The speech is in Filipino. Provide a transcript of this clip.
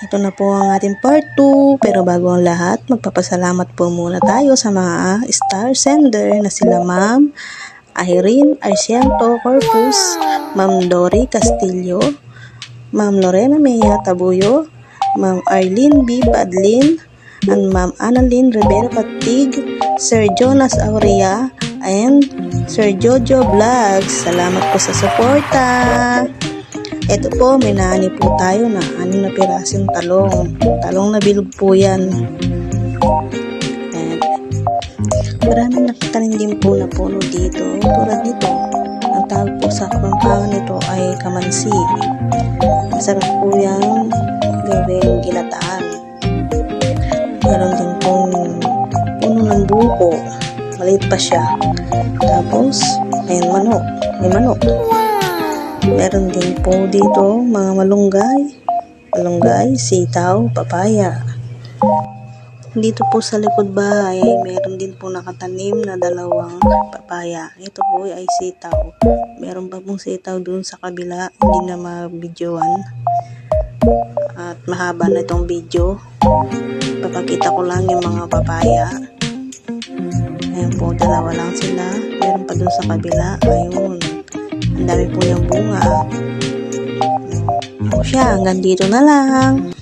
Ito na po ang ating part 2. Pero bago ang lahat, magpapasalamat po muna tayo sa mga star sender na sila Ma'am Irene Arciento Corpus, Ma'am Dory Castillo, Ma'am Lorena Mejia Tabuyo, Ma'am Arlene B. Badlin, and Ma'am Annalyn Rivera Patig, Sir Jonas Aurea, and Sir Jojo Vlogs. Salamat po sa suporta. Ito po, may naani po tayo na anim na pirasong talong. Talong na bilog po yan. Ayan. Maraming nakitanim din po na puno dito. Tulad nito, ang tawag po sa kapampangan nito ay kamansi. Masarap po yan gawing ginataan. Meron din pong puno ng buko. Maliit pa siya. Tapos, may manok. May manok. Meron din po dito mga malunggay. Malunggay, sitaw, papaya. Dito po sa likod bahay, meron din po nakatanim na dalawang papaya. Ito po ay sitaw. Meron pa pong sitaw dun sa kabila, hindi na mabidyoan. At mahaba na itong video. Papakita ko lang yung mga papaya. Ayan po, dalawa lang sila. Meron pa dun sa kabila. Ayun. Ang dami po yung bunga. O siya, hanggang dito na lang.